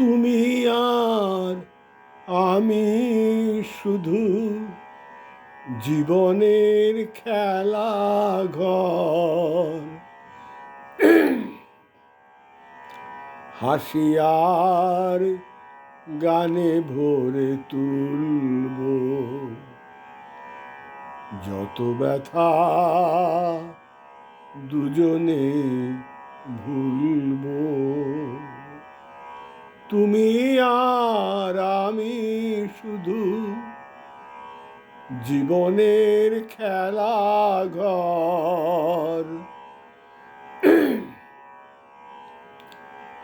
তুমি আর আমি শুধু জীবনের খেলা ঘর। হাসিয়ার গানে ভরে তুলব। যত ব্যথা দুজনে ভুলব তুমি আর আমি শুধু জীবনের খেলা ঘর।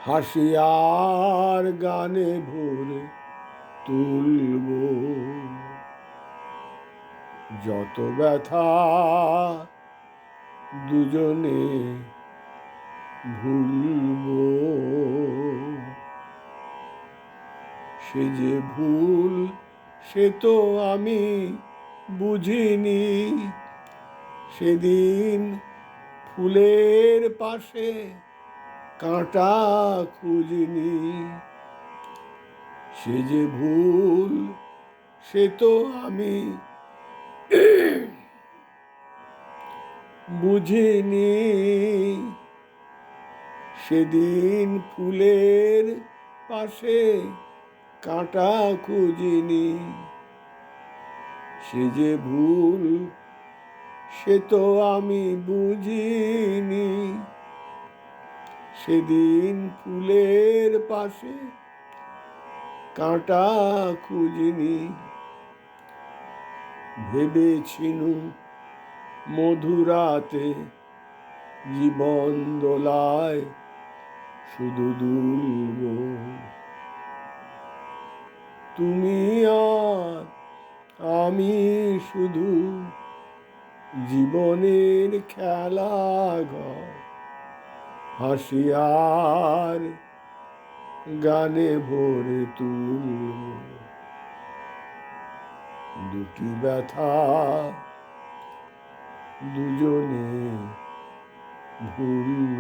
হাসিয়ার গানে ভরে তুলব। যত ব্যথা দুজনে ভুলব। সে যে ভুল, সে তো আমি বুঝিনি। সেদিন ফুলের পাশে কাঁটা খুঁজিনি। সে যে ভুল, সে তো আমি বুঝিনি। সেদিন ফুলের পাশে কাঁটা খুঁজিনি। সে যে ভুল, সে তো আমি বুঝিনি। সেদিন ফুলের পাশে কাঁটা খুঁজিনি। ভেবেছিনু মধুরাতে জীবন দোলায় শুধু দুলব। তুমি আর আমি শুধু জীবনের খেলা ঘর। হাসি আর গানে ভরে তুলব দুটি ব্যথা দুজনে ভুলব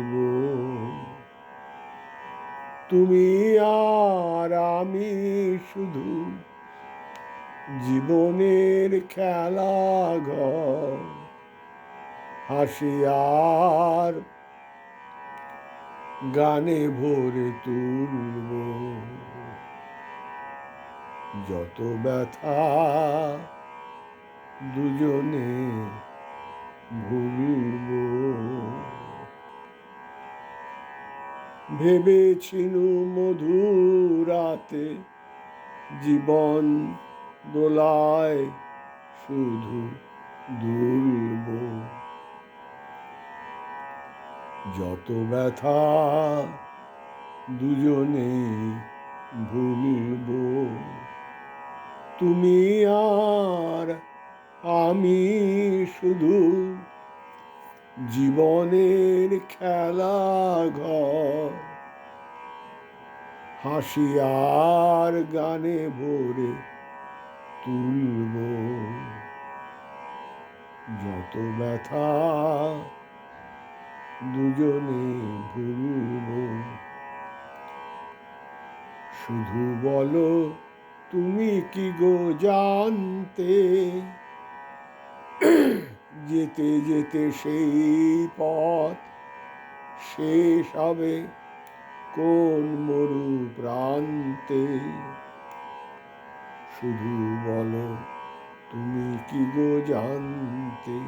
তুমি আর আমি শুধু জীবনের খেলা ঘর। হাসি আর গানে ভরে তুলব। যত ব্যথা দুজনে ভুলব। ভেবেছিনু মধুরাতে জীবন দোলায় শুধু দুলব যত ব্যথা দুজনে ভুলব, তুমি আর আমি শুধু জীবনের খেলা ঘর হাসি আর গানে ভরে তুলব। যত ব্যথা দুজনে ভুলব। শুধু বলো, তুমি কি গো জানতে? যেতে যেতে সেই পথ শেষ হবে। কোন মরু প্রান্তে? শুধু বলো, তুমি কি গো জানতে?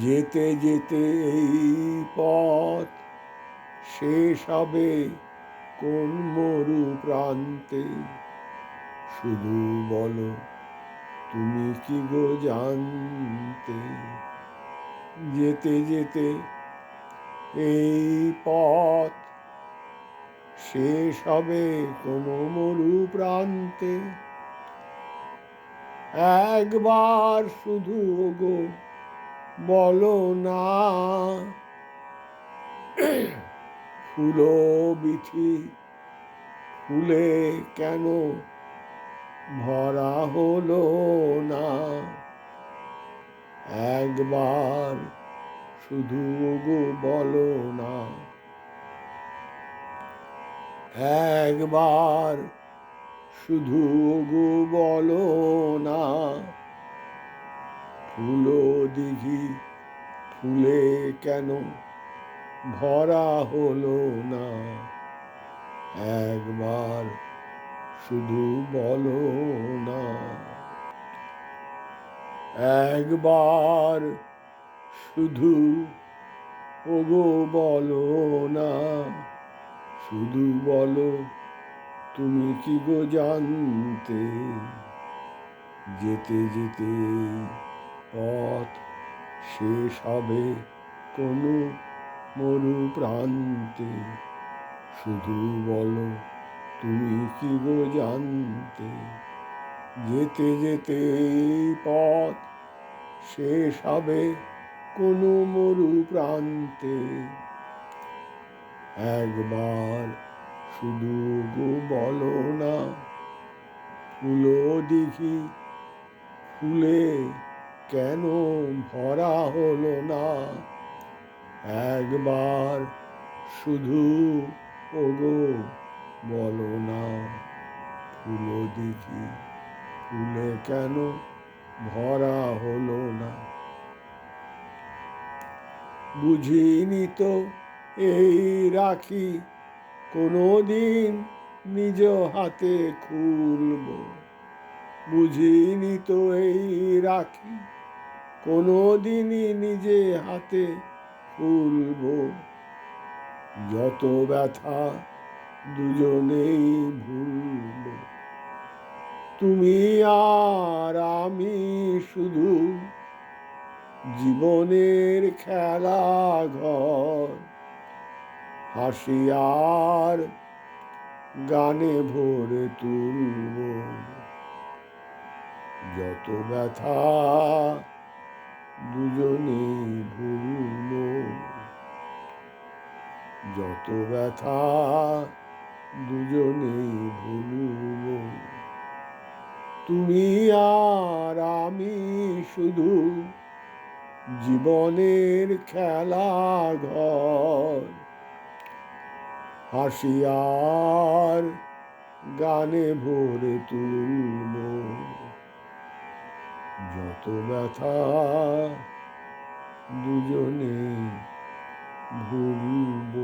যেতে যেতে এই পথ শেষ হবে কোন মরু প্রান্তে? শুধু বলো, তুমি কি গো জানতে? যেতে যেতে এই পথ শেষ হবে কোনো মরু প্রান্তে। একবার শুধু গো বলো না ফুলো বিথি ফুলে কেন ভরা হলো না? একবার শুধু গো বলো না। একবার শুধু গো বলো না। ফুলো দিঘি ফুলে কেন ভরা হলো না। একবার শুধু বলো না। একবার শুধু, ওগো বলো না, শুধু বলো, তুমি কি গো জানতে? যেতে যেতে পথ শেষ হবে কোনো মরু প্রান্তে শুধু বলো, তুমি কি গো জানতে? যেতে যেতে পথ শেষ হবে কোনো মরু প্রান্তে একবার শুধু গো বলো না ফুলো দিঘি ফুলে কেন ভরা হলো না? একবার শুধু ওগো বলো না ফুলো দিঘি ফুলে কেন ভরা হলো না? বুঝিনি তো এই রাখি কোনো দিন নিজ হাতে খুলব। বুঝিনি তো এই রাখি কোনো দিনই নিজে হাতে খুলব। যত ব্যথা দুজনেই ভুলব। তুমি আর আমি শুধু জীবনের খেলা ঘর হাসি আর গানে ভরে তুলব। যত ব্যথা দুজনে ভুলব। যত ব্যথা দুজনে ভুলব। তুমি আর আমি শুধু জীবনের খেলা ঘর। হাসিয়ার গানে ভরে তুলব। যত ব্যথা দুজনে ভুলব।